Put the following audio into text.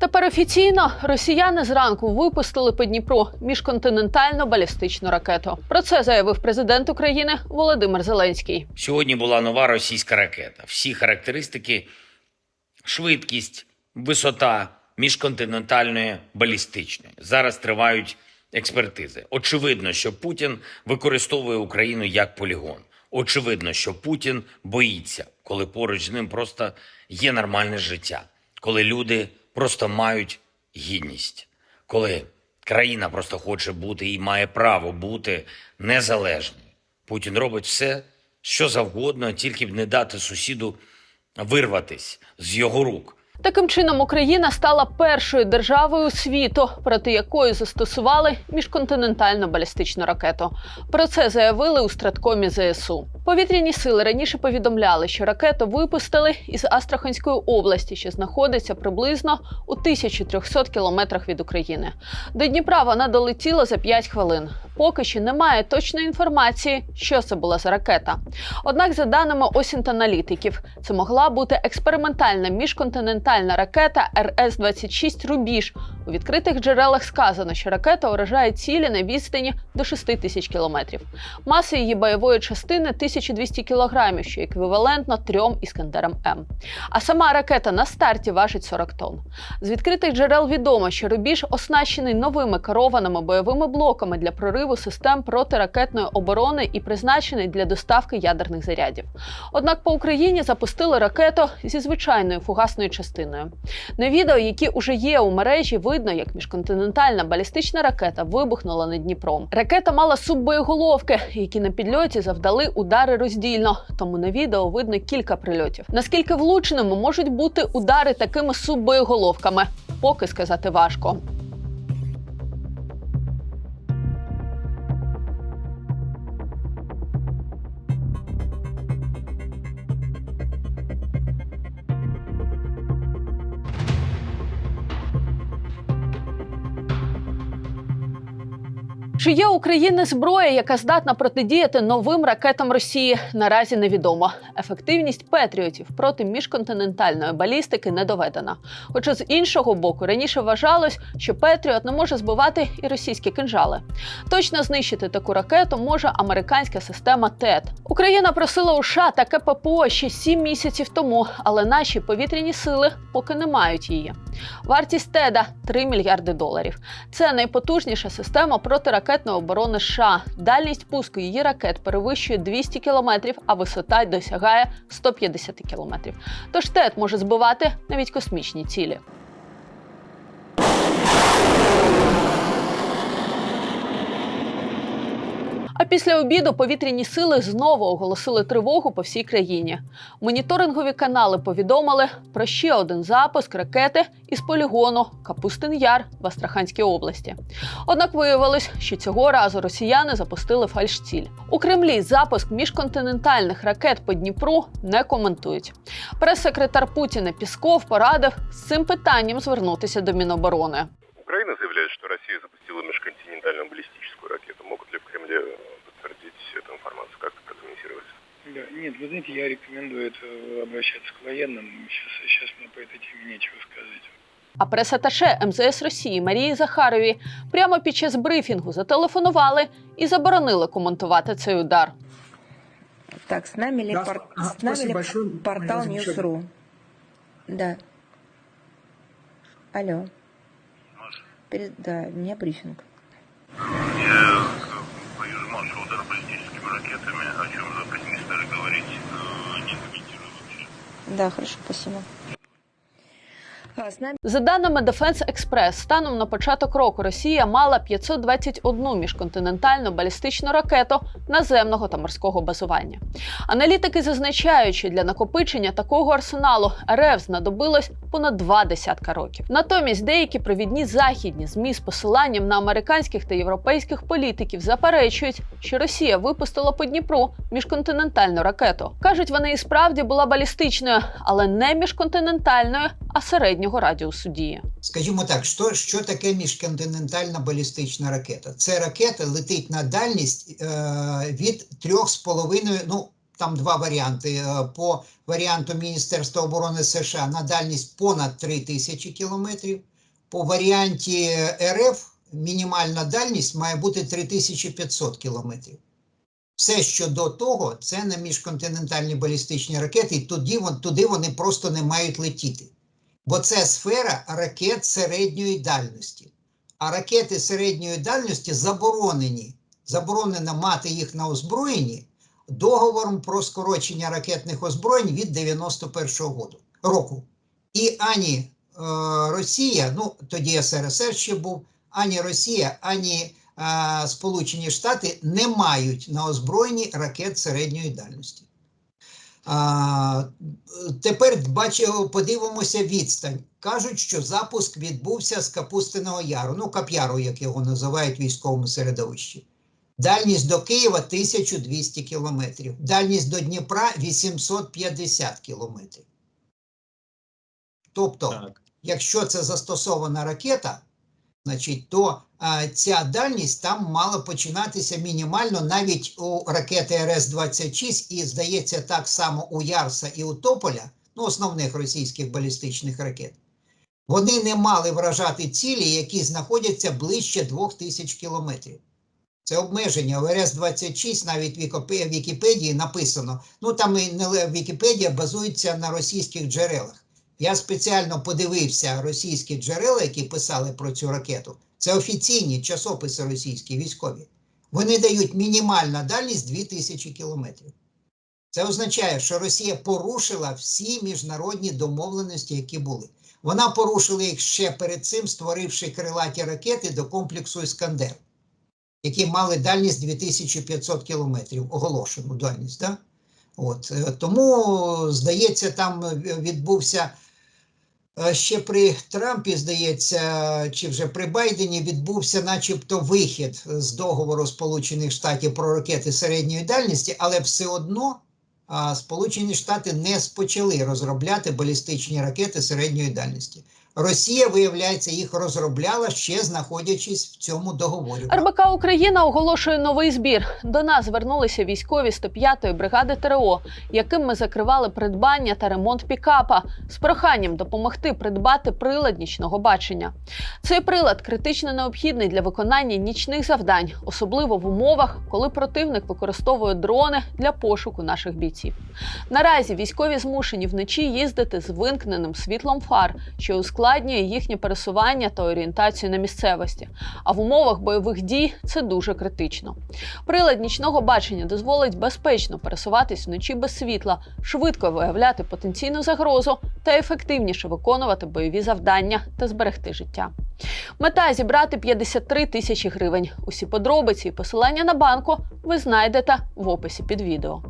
Тепер офіційно росіяни зранку випустили по Дніпру міжконтинентальну балістичну ракету. Про це заявив президент України Володимир Зеленський. Сьогодні була нова російська ракета. Всі характеристики, швидкість, висота міжконтинентальної балістичної. Зараз тривають експертизи. Очевидно, що Путін використовує Україну як полігон. Очевидно, що Путін боїться, коли поруч з ним просто є нормальне життя, коли люди просто мають гідність, коли країна просто хоче бути і має право бути незалежною. Путін робить все, що завгодно, тільки б не дати сусіду вирватись з його рук. Таким чином, Україна стала першою державою світу, проти якої застосували міжконтинентальну балістичну ракету. Про це заявили у Страткомі ЗСУ. Повітряні сили раніше повідомляли, що ракету випустили із Астраханської області, що знаходиться приблизно у 1300 кілометрах від України. До Дніпра вона долетіла за 5 хвилин. Поки що немає точної інформації, що це була за ракета. Однак, за даними Осінт-аналітиків, це могла бути експериментальна міжконтинентальна ракета РС-26 Рубіж. У відкритих джерелах сказано, що ракета уражає цілі на відстані до 6 тисяч кілометрів. Маса її бойової частини 1200 кілограмів, що еквівалентно трьом іскандерам М. А сама ракета на старті важить 40 тонн. З відкритих джерел відомо, що рубіж оснащений новими керованими бойовими блоками для прориву систем протиракетної оборони і призначений для доставки ядерних зарядів. Однак по Україні запустили ракету зі звичайною фугасною частиною. На відео, які уже є у мережі, видно, як міжконтинентальна балістична ракета вибухнула над Дніпром. Ракета мала суббоєголовки, які на підльоті завдали удари роздільно. Тому на відео видно кілька прильотів. Наскільки влучними можуть бути удари такими суббоєголовками, поки сказати важко. Чи є України зброя, яка здатна протидіяти новим ракетам Росії? Наразі невідомо. Ефективність петріотів проти міжконтинентальної балістики не доведена. Хоча з іншого боку раніше вважалось, що Петріот не може збивати і російські кинжали. Точно знищити таку ракету може американська система ТЕТ. Україна просила у США таке ППО ще сім місяців тому, але наші повітряні сили поки не мають її. Вартість ТЕДа 3 мільярди доларів. Це найпотужніша система протиракетної оборони США. Дальність пуску її ракет перевищує 200 кілометрів, а висота досягає 150 кілометрів. Тож ТЕТ може збивати навіть космічні цілі. Після обіду повітряні сили знову оголосили тривогу по всій країні. Моніторингові канали повідомили про ще один запуск ракети із полігону Капустин Яр в Астраханській області. Однак виявилось, що цього разу росіяни запустили фальшціль. У Кремлі запуск міжконтинентальних ракет по Дніпру не коментують. Прес-секретар Путіна Пісков порадив з цим питанням звернутися до Міноборони. Украина заявляет, что Россия запустила межконтинентальную баллистическую Да, нет, вы знаете, я рекомендую это обращаться к военным. Сейчас, сейчас мне по этой теме нечего сказать. А прес-аташе МЗС Росії Марії Захарові прямо під час брифінгу зателефонували і заборонили коментувати цей удар. Так, с нами ли, Да, пор- ага, с нами спасибо ли большое. портал Моя замечательная. News.ru? Да. Алло. Перед- Да, мне брифинг. Я повижу маршал удар баллистическими ракетами, о чем Да, хорошо, спасибо. За даними Defense Express, станом на початок року Росія мала 521 міжконтинентальну балістичну ракету наземного та морського базування. Аналітики зазначають, що для накопичення такого арсеналу РФ знадобилось понад два десятка років. Натомість деякі провідні західні ЗМІ з посиланням на американських та європейських політиків заперечують, що Росія випустила по Дніпру міжконтинентальну ракету. кажуть, вона і справді була балістичною, але не міжконтинентальною, а середнього радіусу дії. Скажімо так, що, що таке міжконтинентальна балістична ракета? Це ракета летить на дальність е, від 3,5, ну Там два варіанти. Е, По варіанту Міністерства оборони США на дальність понад 3 тисячі кілометрів. По варіанті РФ мінімальна дальність має бути 3500 кілометрів. Все, що до того, це не міжконтинентальні балістичні ракети, і вон, туди вони просто не мають летіти. Бо це сфера ракет середньої дальності. А ракети середньої дальності заборонені. Заборонено мати їх на озброєнні договором про скорочення ракетних озброєнь від 91-го году- року. І ані е, Росія, ну тоді СРСР ще був, ані Росія, ані е, Сполучені Штати не мають на озброєнні ракет середньої дальності. А, тепер бачимо, подивимося відстань. Кажуть, що запуск відбувся з Капустиного Яру, ну Кап'яру, як його називають в військовому середовищі. Дальність до Києва 1200 кілометрів, дальність до Дніпра 850 кілометрів. Тобто, Так. якщо це застосована ракета, значить, то а, ця дальність там мала починатися мінімально навіть у ракети РС-26 і, здається, так само у Ярса і у Тополя, ну, основних російських балістичних ракет. Вони не мали вражати цілі, які знаходяться ближче 2000 кілометрів. Це обмеження. В РС-26 навіть в Вікіпедії написано. Ну там і не Вікіпедія базується на російських джерелах. Я спеціально подивився російські джерела, які писали про цю ракету. Це офіційні часописи російські військові. Вони дають мінімальна дальність 2000 кілометрів. Це означає, що Росія порушила всі міжнародні домовленості, які були. Вона порушила їх ще перед цим, створивши крилаті ракети до комплексу Іскандер, які мали дальність 2500 кілометрів, оголошену дальність. Да? От, е, тому, здається, там відбувся ще при Трампі, здається, чи вже при Байдені відбувся, начебто, вихід з договору Сполучених Штатів про ракети середньої дальності, але все одно Сполучені Штати не спочали розробляти балістичні ракети середньої дальності. Росія, виявляється, їх розробляла ще знаходячись в цьому договорі. РБК Україна оголошує новий збір. До нас звернулися військові 105-ї бригади ТРО, яким ми закривали придбання та ремонт пікапа з проханням допомогти придбати прилад нічного бачення. Цей прилад критично необхідний для виконання нічних завдань, особливо в умовах, коли противник використовує дрони для пошуку наших бійців. Наразі військові змушені вночі їздити з вимкненим світлом фар, що ускладнює їхнє пересування та орієнтацію на місцевості. А в умовах бойових дій це дуже критично. Прилад нічного бачення дозволить безпечно пересуватись вночі без світла, швидко виявляти потенційну загрозу та ефективніше виконувати бойові завдання та зберегти життя. Мета зібрати 53 тисячі гривень. Усі подробиці і посилання на банку ви знайдете в описі під відео.